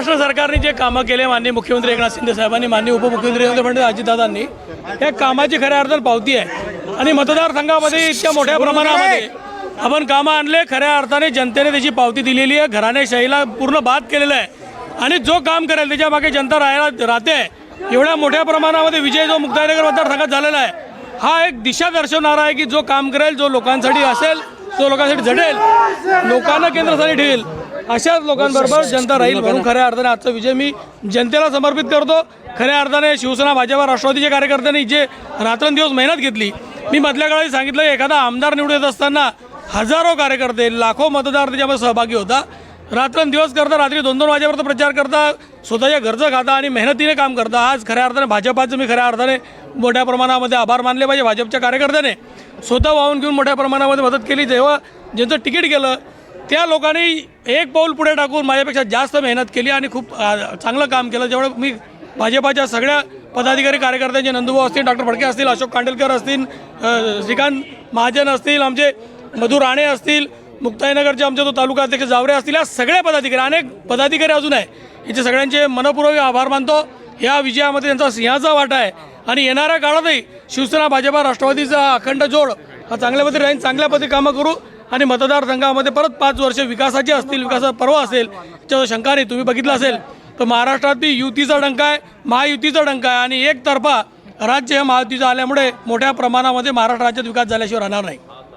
महाराष्ट्र सरकारने जे कामं केले माननीय मुख्यमंत्री एकनाथ शिंदे साहेबांनी माननीय उपमुख्यमंत्री देवेंद्र फडणवीस अजितदादांनी या कामाची खऱ्या अर्थात पावती आहे. आणि मतदारसंघामध्ये इतक्या मोठ्या प्रमाणामध्ये आपण कामं आणले खऱ्या अर्थाने जनतेने त्याची पावती दिलेली आहे घराणेशाहीला पूर्ण बाद केलेलं आहे. आणि जो काम करेल त्याच्यामागे जनता राहायला राहते. एवढ्या मोठ्या प्रमाणामध्ये विजय जो मुक्ताईनगर मतदारसंघात झालेला आहे हा एक दिशा दर्शवणारा आहे की जो काम करेल जो लोकांसाठी असेल तो लोकांसाठी झडेल लोकांना केंद्रासाठी ठेवेल. अशाच लोकांबरोबर जनता राहील म्हणून खऱ्या अर्थाने आजचा विजय मी जनतेला समर्पित करतो. खऱ्या अर्थाने शिवसेना भाजपा राष्ट्रवादीच्या कार्यकर्त्यांनी जे रात्रंदिवस मेहनत घेतली मी मधल्या काळात सांगितलं एखादा आमदार निवडून येत असताना हजारो कार्यकर्ते लाखो मतदार त्याच्यामध्ये सहभागी होता. रात्रंदिवस करता रात्री दोन दोन वाजेपर्यंत प्रचार करता स्वतःच्या घरचं खाता आणि मेहनतीने काम करता. आज खऱ्या अर्थाने भाजपाचं मी खऱ्या अर्थाने मोठ्या प्रमाणामध्ये आभार मानले पाहिजे भाजपच्या कार्यकर्त्याने. स्वतः वाहून घेऊन मोठ्या प्रमाणामध्ये मदत केली. जेव्हा ज्यांचं तिकीट गेलं त्या लोकांनी एक पाऊल पुढे टाकून माझ्यापेक्षा जास्त मेहनत केली आणि खूप चांगलं काम केलं. जेवढं मी भाजपाच्या सगळ्या पदाधिकारी कार्यकर्त्यांचे नंदुभाऊ असतील डॉक्टर फडके असतील अशोक कांडेलकर असतील श्रीकांत महाजन असतील आमचे मधु राणे असतील मुक्ताईनगरचे आमचे तो तालुका अध्यक्ष जावरे असतील या सगळ्या पदाधिकारी अनेक पदाधिकारी अजून आहे. याचे सगळ्यांचे मनपूर्वक आभार मानतो. या विजयामध्ये त्यांचा सिंहाचा वाटा आहे. आणि येणाऱ्या काळातही शिवसेना भाजपा राष्ट्रवादीचा अखंड जोड हा चांगल्या पद्धती राहील चांगल्या पद्धती कामं करू. आणि मतदारसंघामध्ये परत पाच वर्ष विकासाची असतील विकासाचा पर्व असेल त्याच्यावर शंका नाही तुम्ही बघितलं असेल तर महाराष्ट्रातली युतीचा डंका आहे महायुतीचा डंका आहे आणि एकतर्फा राज्य हे महायुतीचं आल्यामुळे मोठ्या प्रमाणामध्ये महाराष्ट्र राज्यात विकास झाल्याशिवाय राहणार नाही.